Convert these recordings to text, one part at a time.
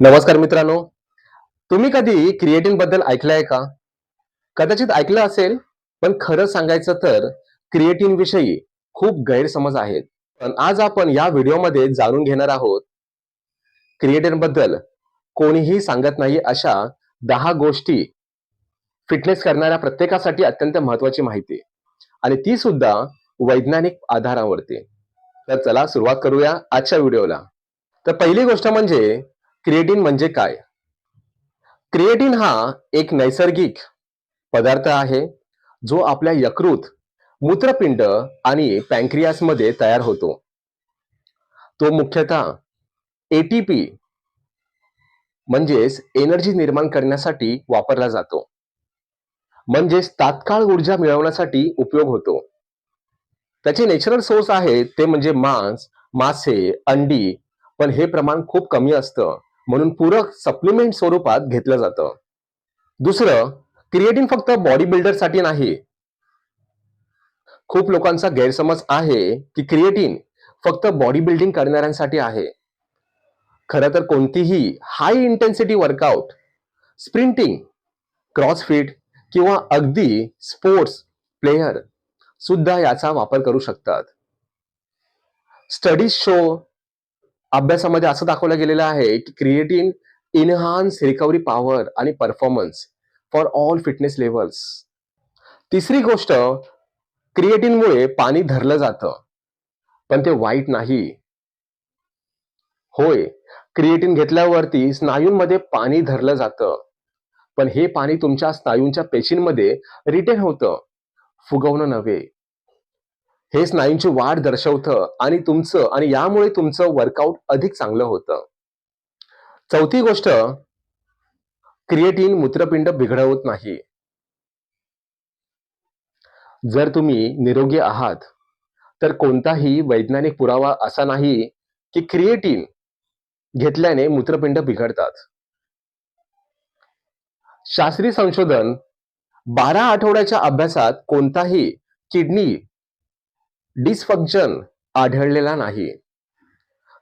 नमस्कार मित्रांनो. तुम्ही कधी क्रिएटिनबद्दल ऐकलंय का? कदाचित ऐकलं असेल पण खरं सांगायचं तर क्रिएटिन विषयी खूप गैरसमज आहेत. पण आज आपण या व्हिडिओमध्ये जाणून घेणार आहोत क्रिएटिनबद्दल कोणीही सांगत नाही अशा दहा गोष्टी फिटनेस करणाऱ्या प्रत्येकासाठी अत्यंत महत्वाची माहिती. आणि ती सुद्धा वैज्ञानिक आधारावरती. तर चला सुरुवात करूया आजच्या व्हिडिओला. तर पहिली गोष्ट म्हणजे क्रिएटिन म्हणजे काय? क्रिएटिन हा एक नैसर्गिक पदार्थ आहे जो आपल्या यकृत मूत्रपिंड आणि पॅन्क्रियासमध्ये तयार होतो. तो मुख्यतः एटीपी म्हणजेच एनर्जी निर्माण करण्यासाठी वापरला जातो. म्हणजेच तात्काळ ऊर्जा मिळवण्यासाठी उपयोग होतो. त्याचे नॅचरल सोर्स आहे ते म्हणजे मांस मासे अंडी पण हे प्रमाण खूप कमी असतं. म्हणून पूरक सप्लिमेंट स्वरूपात घेतलं जातं. दुसरं क्रिएटिन फक्त बॉडी बिल्डरसाठी नाही. खूप लोकांचा गैरसमज आहे की क्रिएटिन फक्त बॉडी बिल्डिंग करणाऱ्यांसाठी आहे. खरं तर कोणतीही high intensity workout sprinting CrossFit किंवा अगदी स्पोर्ट्स प्लेयर सुद्धा याचा वापर करू शकतात. स्टडीज शो अभ्यासामध्ये असं दाखवलं गेलेलं आहे की क्रिएटिन इनहान्स रिकव्हरी पॉवर आणि performance for all fitness levels तिसरी गोष्ट क्रिएटिनमुळे पाणी धरलं जातं पण ते वाईट नाही. होय क्रिएटिन घेतल्यावरती स्नायूंमध्ये पाणी धरलं जातं पण हे पाणी तुमच्या स्नायूंच्या पेशींमध्ये रिटेन होतं फुगवणं नव्हे. हे स्नायूंची वाढ दर्शवतं आणि तुमचं आणि यामुळे तुमचं वर्कआउट अधिक चांगलं होतं. चौथी गोष्ट क्रिएटिन मूत्रपिंड बिघडवत नाही. जर तुम्ही निरोगी आहात तर कोणताही वैज्ञानिक पुरावा असा नाही की क्रिएटिन घेतल्याने मूत्रपिंड बिघडतात. शास्त्रीय संशोधन बारा आठवड्याच्या अभ्यासात कोणताही किडनी डिसफंक्शन आढळलेला नाही.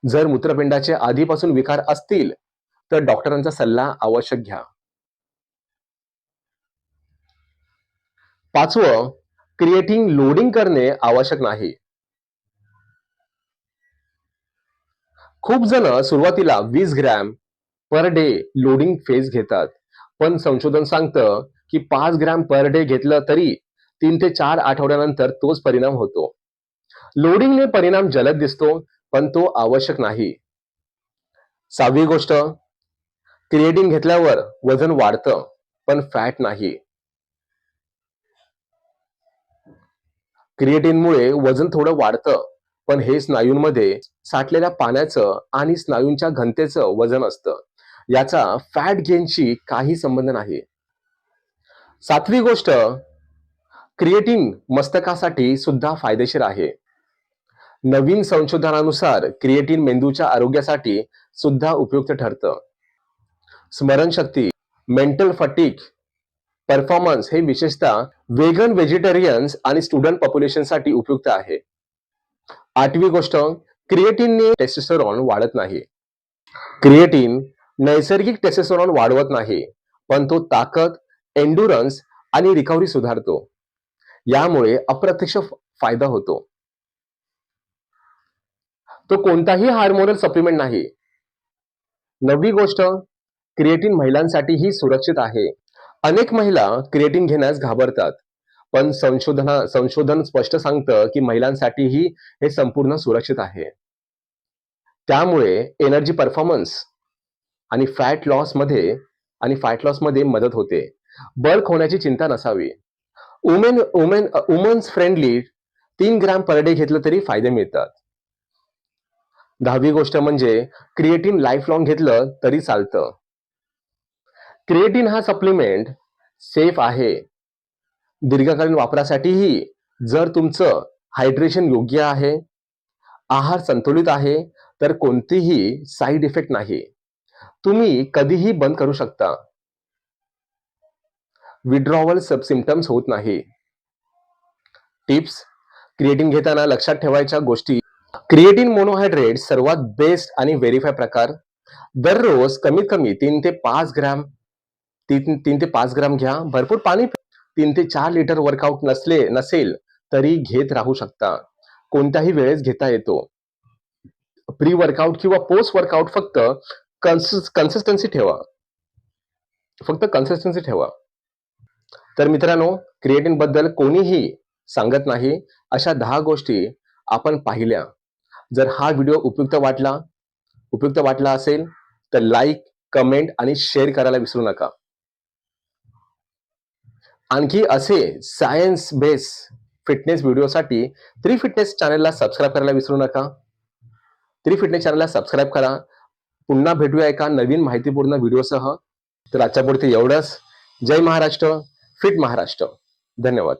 जर मूत्रपिंडाचे आधीपासून विकार असतील तर डॉक्टरांचा सल्ला आवश्यक घ्या. पाचवं क्रिएटिंग लोडिंग करणे आवश्यक नाही. खूप जण सुरुवातीला वीस gram per day loading phase घेतात. पण संशोधन सांगतं की पाच ग्रॅम पर डे घेतलं तरी तीन ते चार आठवड्यानंतर तोच परिणाम होतो. लोडिंगने परिणाम जलद दिसतो पण तो आवश्यक नाही. सहावी गोष्ट क्रिएटिन घेतल्यावर वजन वाढतं पण फॅट नाही. क्रिएटिनमुळे वजन थोडं वाढतं पण हे स्नायूंमध्ये साठलेल्या पाण्याचं आणि स्नायूंच्या घनतेचं वजन असतं. याचा फॅट गेनशी काही संबंध नाही. सातवी गोष्ट क्रिएटिन मस्तकासाठी सुद्धा फायदेशीर आहे. नवीन संशोधनानुसार क्रिएटिन मेंदूच्या आरोग्यासाठी सुद्धा उपयुक्त ठरतं. स्मरणशक्ती मेंटल फटीक परफॉर्मन्स हे विशेषतः वेगन व्हेजिटेरियन्स आणि स्टुडंट पॉप्युलेशनसाठी उपयुक्त आहे. आठवी गोष्ट क्रिएटिनने टेस्टोस्टेरॉन वाढत नाही. क्रिएटिन नैसर्गिक टेस्टोस्टेरॉन वाढवत नाही पण तो ताकद एन्ड्युरन्स आणि रिकव्हरी सुधारतो. यामुळे अप्रत्यक्ष फायदा होतो. तो कोणताही हार्मोनल सप्लिमेंट नाही. नववी गोष्ट क्रिएटिन महिलांसाठीही सुरक्षित आहे. अनेक महिला क्रिएटिन घेण्यास घाबरतात. पण संशोधना संशोधन स्पष्ट सांगतं की महिलांसाठीही हे संपूर्ण सुरक्षित आहे. त्यामुळे एनर्जी परफॉर्मन्स आणि फॅट लॉसमध्ये आणि फॅट लॉसमध्ये मदत होते. बल्क होण्याची चिंता नसावी. वुमेन वुमेन वुमन्स फ्रेंडली तीन ग्रॅम पर डे घेतलं तरी फायदे मिळतात. दहावी गोष्ट म्हणजे क्रिएटिन लाईफ लॉंग घेतलं तरी चालतं. क्रिएटिन हा सप्लिमेंट सेफ आहे. दीर्घकालीन वापरासाठीही जर तुमचं हायड्रेशन योग्य आहे आहार संतुलित आहे तर कोणतीही साईड इफेक्ट नाही. तुम्ही कधीही बंद करू शकता. विड्रॉवल सब सिमटम्स होत नाही. टिप्स क्रिएटिन घेताना लक्षात ठेवायच्या गोष्टी क्रिएटिन मोनोहायड्रेट सर्वात बेस्ट आणि व्हेरीफाय प्रकार. दररोज कमीत कमी तीन ते पाच ग्रॅम तीन तीन ते पाच ग्रॅम घ्या. भरपूर पाणी तीन ते चार लिटर वर्कआउट नसले नसेल तरी घेत राहू शकता. कोणत्याही वेळेस घेता येतो. प्री वर्कआउट किंवा पोस्ट वर्कआउट फक्त कन्सिस्टन्सी ठेवा. फक्त कन्सिस्टन्सी ठेवा. तर मित्रांनो क्रिएटिनबद्दल कोणीही सांगत नाही. अशा दहा गोष्टी आपण पाहिल्या. जर हा व्हिडिओ उपयुक्त वाटला उपयुक्त वाटला असेल तर लाईक कमेंट आणि शेअर करायला विसरू नका. आणखी असे सायन्स बेस फिटनेस व्हिडिओसाठी थ्री फिटनेस चॅनलला सबस्क्राईब करायला विसरू नका. थ्री फिटनेस चॅनलला सबस्क्राईब करा. पुन्हा भेटूया एका नवीन माहितीपूर्ण व्हिडिओसह तर आजच्यापुरती एवढंच. जय महाराष्ट्र. फिट महाराष्ट्र. धन्यवाद.